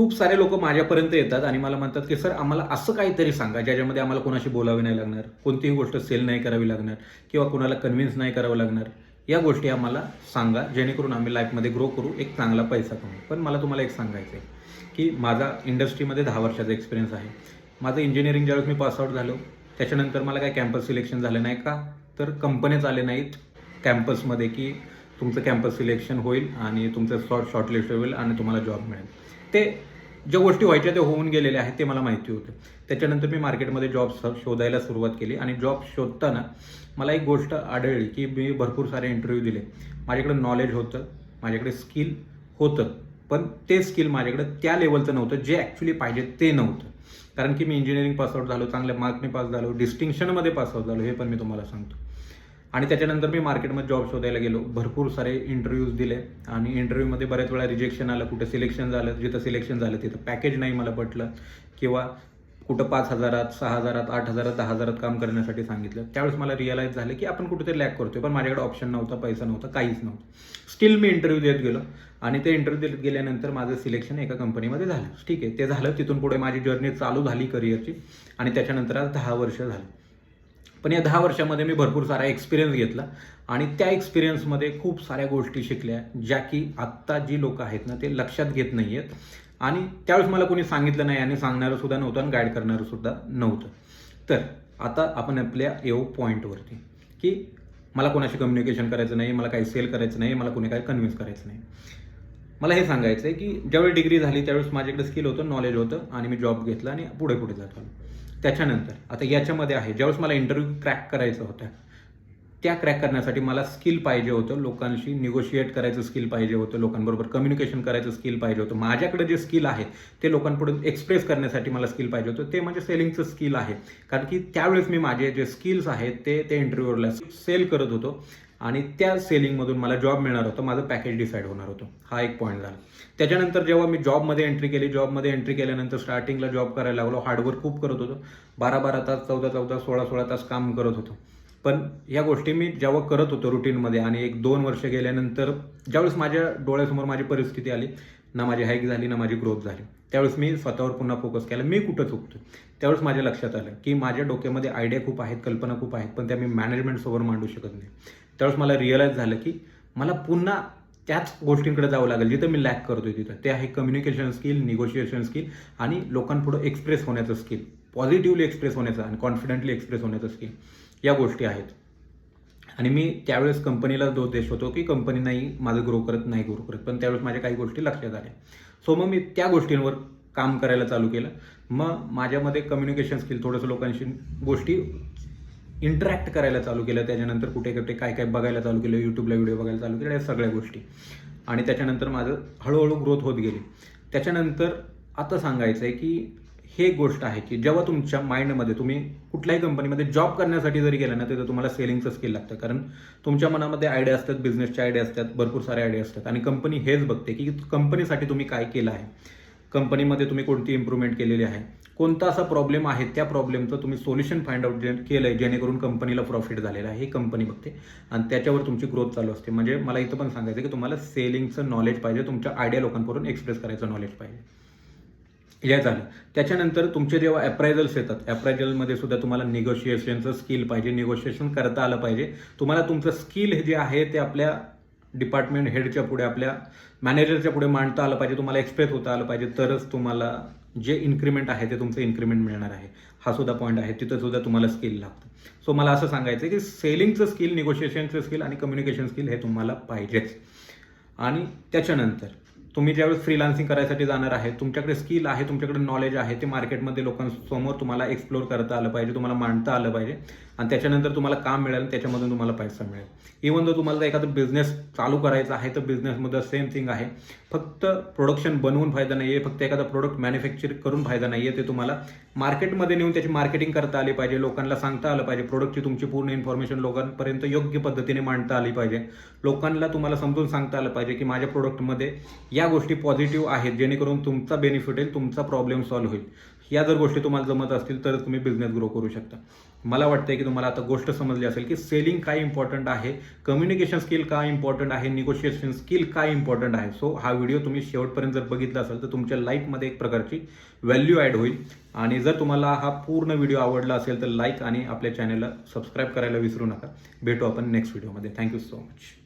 खूप सारे लोक माझ्यापर्यंत येतात आणि मला म्हणतात की सर आम्हाला असं काहीतरी सांगा ज्याच्यामध्ये आम्हाला कोणाशी बोलावे नाही लागणार कोणतीही गोष्ट सेल नाही करावी लागणार किंवा कोणाला कन्व्हिन्स नाही करावं लागणार. या गोष्टी आम्हाला सांगा जेणेकरून आम्ही लाईफमध्ये ग्रो करू एक चांगला पैसा कमवू. पण मला तुम्हाला एक सांगायचं आहे की माझा इंडस्ट्रीमध्ये दहा वर्षाचा एक्सपिरियन्स आहे. माझं इंजिनिअरिंग ज्यावेळेस मी पासआउट झालो त्याच्यानंतर मला काय कॅम्पस सिलेक्शन झालं नाही का? तर कंपन्याच आले नाहीत कॅम्पसमध्ये की तुमचं कॅम्पस सिलेक्शन होईल आणि तुमचं स्लॉट शॉर्टलिस्ट होईल आणि तुम्हाला जॉब मिळेल. ते ज्या गोष्टी व्हायच्या त्या होऊन गेलेल्या आहेत ते मला माहिती होतं. त्याच्यानंतर मी मार्केटमध्ये जॉब शोधायला सुरुवात केली आणि जॉब शोधताना मला एक गोष्ट आढळली की मी भरपूर सारे इंटरव्ह्यू दिले. माझ्याकडे नॉलेज होतं माझ्याकडे स्किल होतं पण ते स्किल माझ्याकडे त्या लेवलचं नव्हतं जे ॲक्च्युली पाहिजे ते नव्हतं. कारण की मी इंजिनिअरिंग पासआउट झालो चांगल्या मार्कने पास झालो डिस्टिंक्शनमध्ये पासआउट झालो हे पण मी तुम्हाला सांगतो. आणि त्याच्यानंतर मी मार्केटमध्ये जॉब शोधायला गेलो. भरपूर सारे इंटरव्ह्यूज दिले. आणि इंटरव्ह्यूमध्ये बऱ्याच वेळा रिजेक्शन आलं. कुठं सिलेक्शन झालं जिथं सिलेक्शन झालं तिथं पॅकेज नाही मला पटलं. किंवा कुठं पाच हजारात सहा हजारात आठ हजारात दहा हजारात काम करण्यासाठी सांगितलं. त्यावेळेस मला रिअलाईज झालं की आपण कुठेतरी लॅक करतोय. पण माझ्याकडे ऑप्शन नव्हता पैसा नव्हता काहीच नव्हतं. स्टील मी इंटरव्ह्यू देत गेलो. आणि ते इंटरव्ह्यू देत गेल्यानंतर माझं सिलेक्शन एका कंपनीमध्ये झालं. ठीक आहे. ते झालं. तिथून पुढे माझी जर्नी चालू झाली करिअरची आणि त्याच्यानंतर आज दहा वर्ष झालं. पण या दहा वर्षामध्ये मी भरपूर सारा एक्सपिरियन्स घेतला. आणि त्या एक्सपिरियन्समध्ये खूप साऱ्या गोष्टी शिकल्या ज्या की आत्ता जी लोक आहेत ना ते लक्षात घेत नाही आहेत आणि त्यावेळेस मला कोणी सांगितलं नाही आणि सांगणारं सुद्धा नव्हतं आणि गाईड करणारं सुद्धा नव्हतं. तर आता आपण आपल्या येऊ पॉईंटवरती की मला कोणाशी कम्युनिकेशन करायचं नाही मला काही सेल करायचं नाही मला कोणी काही कन्व्हिन्स करायचं नाही. मला हे सांगायचं आहे की ज्यावेळी डिग्री झाली त्यावेळेस माझ्याकडे स्किल होतं नॉलेज होतं आणि मी जॉब घेतला आणि पुढे पुढे जात आलो. त्याच्यानंतर. आता याच्यामध्ये आहे. ज्यावेळेस मला इंटरव्ह्यू क्रॅक करायचा होता त्या क्रॅक करण्यासाठी मला स्किल पाहिजे होतं. लोकांशी निगोशिएट करायचं स्किल पाहिजे होतं. लोकांबरोबर कम्युनिकेशन करायचं स्किल पाहिजे होतं. माझ्याकडे जे स्किल आहे ते लोकांपुढे एक्सप्रेस करण्यासाठी मला स्किल पाहिजे होतं. ते म्हणजे सेलिंगचं स्किल आहे. कारण की त्यावेळेस मी माझे जे स्किल्स आहेत ते ते इंटरव्ह्यूवरला सेल करत होतो. आणि त्या सेलिंगमधून मला जॉब मिळणार होतं माझं पॅकेज डिसाईड होणार होतं. हा एक पॉईंट झाला. त्याच्यानंतर जेव्हा मी जॉबमध्ये एंट्री केली जॉबमध्ये एंट्री केल्यानंतर स्टार्टिंगला जॉब करायला लागलो हार्डवर्क खूप करत होतो. बारा बारा तास चौदा चौदा सोळा सोळा तास काम करत होतो. पण या गोष्टी मी जेव्हा करत होतो रुटीनमध्ये आणि एक दोन वर्ष गेल्यानंतर ज्यावेळेस माझ्या डोळ्यासमोर माझी परिस्थिती आली ना माझी हाईक झाली ना माझी ग्रोथ झाली. त्यावेळेस मी स्वतःवर पुन्हा फोकस केला. मी कुठं चुकतो त्यावेळेस माझ्या लक्षात आलं की माझ्या डोक्यामध्ये आयडिया खूप आहेत कल्पना खूप आहेत पण त्या मी मॅनेजमेंटसोबत मांडू शकत नाही. त्यावेळेस मला रिअलाईज झालं की मला पुन्हा त्याच गोष्टींकडे जावं लागेल जिथं मी लॅक करतोय तिथं. ते आहे कम्युनिकेशन स्किल निगोशिएशन स्किल आणि लोकांपुढं एक्सप्रेस होण्याचं स्किल पॉझिटिव्हली एक्सप्रेस होण्याचं आणि कॉन्फिडेंटली एक्सप्रेस होण्याचं स्किल या गोष्टी आहेत. आणि मी त्यावेळेस कंपनीला दोष देश होतो की कंपनी नाही माझं ग्रो करत नाही ग्रो करत. पण त्यावेळेस माझ्या काही गोष्टी लक्षात आल्या. सो मग मी त्या गोष्टींवर काम करायला चालू केलं. मग माझ्यामध्ये कम्युनिकेशन स्किल थोडंसं लोकांशी गोष्टी इंटरॅक्ट करायला चालू केलं. त्याच्यानंतर कुठे कुठे काय काय बघायला चालू केलं यूट्यूबला व्हिडिओ बघायला चालू केलं या सगळ्या गोष्टी. आणि त्याच्यानंतर माझं हळूहळू ग्रोथ होत गेली. त्याच्यानंतर आता सांगायचं आहे की हे एक गोष्ट आहे की जेव्हा तुमच्या माइंडमध्ये तुम्ही कुठल्याही कंपनीमध्ये जॉब करण्यासाठी जरी गेला ना तिथं तुम्हाला सेलिंगचं स्किल लागतं. कारण तुमच्या मनामध्ये आयडिया असतात बिझनेसचे आयडिया असतात भरपूर सारे आयडिया असतात. आणि कंपनी हेच बघते की कंपनीसाठी तुम्ही काय केलं आहे. कंपनीमध्ये तुम्ही कोणती इम्प्रूव्हमेंट केलेली आहे. कोणता असा प्रॉब्लेम आहे त्या प्रॉब्लेमचं तुम्ही सोल्युशन फाइंड आउट जे केलं आहे जेणेकरून कंपनीला प्रॉफिट झालेलं आहे. हे कंपनी बघते. आणि त्याच्यावर तुमची ग्रोथ चालू असते. म्हणजे मला इथं पण सांगायचं की तुम्हाला सेलिंगचं नॉलेज पाहिजे. तुमच्या आयडिया लोकांकडून एक्सप्रेस करायचं नॉलेज पाहिजे. हे झालं. त्याच्यानंतर तुमचे जेव्हा अप्रायझल्स येतात अप्रायझलमध्ये सुद्धा तुम्हाला निगोशिएशनचं स्किल पाहिजे. निगोशिएशन करता आलं पाहिजे. तुम्हाला तुमचं स्किल हे जे आहे ते आपल्या डिपार्टमेंट हेडच्या पुढे आपल्या मॅनेजरच्या पुढे मांडता आलं पाहिजे. तुम्हाला एक्सप्रेस होता आलं पाहिजे. तरच तुम्हाला जे इन्क्रीमेंट आहे ते तुमचं इन्क्रीमेंट मिळणार आहे. हा सुद्धा पॉईंट आहे. तिथं सुद्धा तुम्हाला स्किल लागतं. सो मला असं सांगायचं आहे की सेलिंगचं स्किल निगोशिएशनचं स्किल आणि कम्युनिकेशन स्किल हे तुम्हाला पाहिजेच. आणि त्याच्यानंतर तुम्ही ज्यावेळेस फ्रीलान्सिंग करायसाठी जाणार आहे तुमच्याकडे स्किल आहे तुमच्याकडे नॉलेज आहे ते मार्केटमध्ये लोकांसमोर तुम्हाला एक्सप्लोर करता आलं पाहिजे तुम्हाला मांडता आलं पाहिजे. आणि त्याच्यानंतर तुम्हाला काम मिळेल त्याच्यामधून तुम्हाला पैसा मिळेल. इवन जर तुम्हाला एखादा बिझनेस चालू करायचा आहे तर बिझनेसमध्ये सेम थिंग आहे. फक्त प्रोडक्शन बनवून फायदा नाही आहे फक्त एखादा प्रोडक्ट मॅन्युफॅक्चर करून फायदा नाही आहे ते तुम्हाला मार्केटमध्ये नेऊन त्याची मार्केटिंग करता आली पाहिजे लोकांना सांगता आलं पाहिजे प्रोडक्टची तुमची पूर्ण इन्फॉर्मेशन लोकांपर्यंत योग्य पद्धतीने मांडता आली पाहिजे. लोकांना तुम्हाला समजून सांगता आलं पाहिजे की माझ्या प्रोडक्टमध्ये या गोष्टी पॉझिटिव्ह आहेत जेणेकरून तुमचा बेनिफिट येईल तुमचा प्रॉब्लेम सॉल्व्ह होईल. या जर गोष्टी तुम्हाला जमत असतील तर तुम्ही बिझनेस ग्रो करू शकता. मला वाटतंय की तुम्हाला आता गोष्ट समजली असेल की सेलिंग काय इम्पॉर्टंट आहे कम्युनिकेशन स्किल काय इम्पॉर्टंट आहे निगोशिएशन स्किल काय इम्पॉर्टंट आहे. सो हा व्हिडिओ तुम्ही शेवटपर्यंत जर बघितला असेल तर तुमच्या लाईफमध्ये एक प्रकारची व्हॅल्यू ॲड होईल. आणि जर तुम्हाला हा पूर्ण व्हिडिओ आवडला असेल तर लाईक आणि आपल्या चॅनलला सबस्क्राईब करायला विसरू नका. भेटू आपण नेक्स्ट व्हिडिओमध्ये थँक्यू सो मच